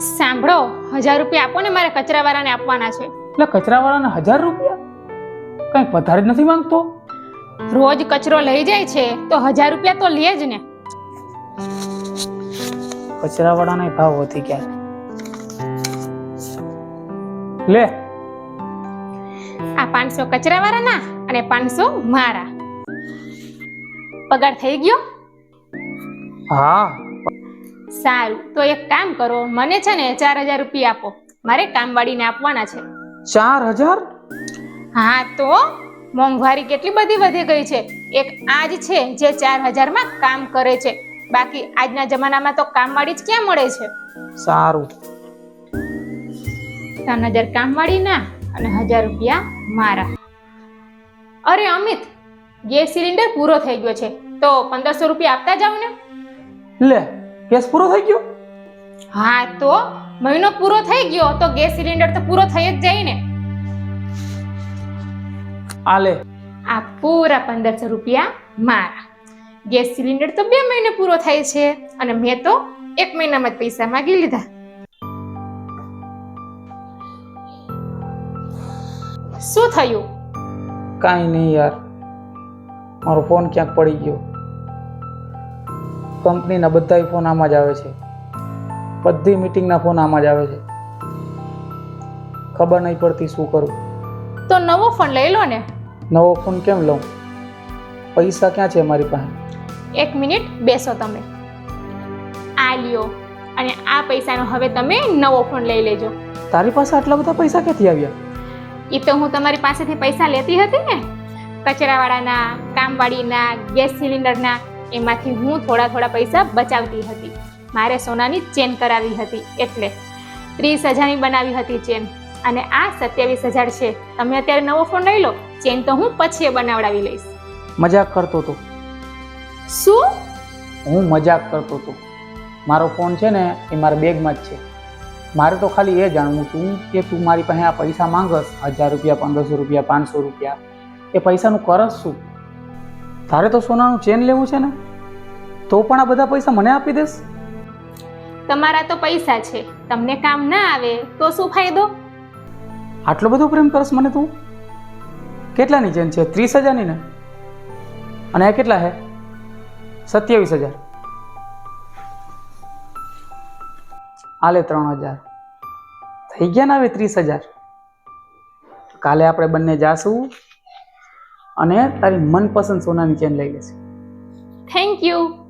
સાંભળો હજાર રૂપિયા આપો ને મારા કચરાવાળાને આપવાના છે. એટલે કચરાવાળાને હજાર રૂપિયા? કંઈક વધારે નથી માંગતો? રોજ કચરો લઈ જાય છે તો હજાર રૂપિયા તો લે જ ને. કચરાવાળાના ભાવ વધી ગયા લે. આ પાંચસો કચરાવાળાના અને પાંચસો મારા. પગાર થઈ ગયો? હા. સારું તો એક કામ કરો મને છે ને ચાર હજાર રૂપિયા આપો. મારે કામવાળીને આપવાના છે. ચાર હજાર? હા તો મોંઘવારી કેટલી બધી વધી ગઈ છે. એક આજ છે જે ચાર હજારમાં કામ કરે છે. બાકી આજના જમાનામાં તો કામવાળી જ ક્યાં મળે છે? સારું. ત્રણ હજાર કામવાળીના અને હજાર રૂપિયા મારા. અરે અમિત ગેસ સિલિન્ડર પૂરો થઈ ગયો છે. તો પંદરસો રૂપિયા આપતા જાવ ને. લે. ગેસ પૂરો થઈ ગયો? હા તો મહિનો પૂરો થઈ ગયો. તો ગેસ સિલિન્ડર તો પૂરો થઈ જ જાય ને. આ લે. આ પૂરા પંદરસો રૂપિયા મારા. ગેસ સિલિન્ડર તો બે મહિને પૂરો થાય છે અને મેં તો એક મહિનામાં જ પૈસા માગી લીધા. શું થયું? કાંઈ નહીં યાર. મારો ફોન ક્યાંક પડી ગયો. કંપનીના બધા ફોન આમાં જ આવે છે. બધી મિટિંગના ફોન આમાં જ આવે છે. ખબર નહીં પડતી શું કરું. તો નવો ફોન લઈ લો ને. નવો ફોન કેમ લઉં? પૈસા ક્યાં છે મારી પાસે? એક મિનિટ બેસો તમે. આ લ્યો અને આ પૈસાનો હવે તમે નવો ફોન લઈ લેજો. તારી પાસે આટલા બધા પૈસા ક્યાંથી આવ્યા? એ તો હું તમારી પાસેથી પૈસા લેતી હતી ને. કચરાવાળાના કામવાળીના ગેસ સિલિન્ડરના એમાંથી હું થોડા થોડા પૈસા બચાવતી હતી. મારે સોનાની ચેન કરાવી હતી એટલે ત્રીસ હજારની બનાવી હતી ચેન. અને આ સત્યાવીસ હજાર છે તમે અત્યારે નવો ફોન લઈ લો ચેન તો હું પછી બનાવડાવી લઈશ. મજાક કરતો હતો. શું? હું મજાક કરતો હતો. મારો ફોન છે ને એ મારા બેગમાં જ છે. મારે તો ખાલી એ જાણવું હતું કે તું મારી પાસે આ પૈસા માંગસ હજાર રૂપિયા પંદરસો રૂપિયા પાંચસો રૂપિયા. એ પૈસાનું કરસ શું? તારે તો સોનાનું ચેન લેવું છે ને? તો પણ આ બધા પૈસા મને આપી દેશ? તમારા તો પૈસા છે. તમને કામ ના આવે તો શું ફાયદો? આટલો બધો પ્રેમ કરસ મને તું? કેટલાની ચેન છે? ત્રીસ હજારની ને? અને આ કેટલા છે સત્યાવીસ હજાર. આલે ત્રણ હજાર. થઈ ગયા ને હવે ત્રીસ હજાર. કાલે આપણે બંને જાશું અને તારી મનપસંદ સોનાની ચેન લઈ લેશું. Thank you